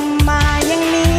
มมายังนี้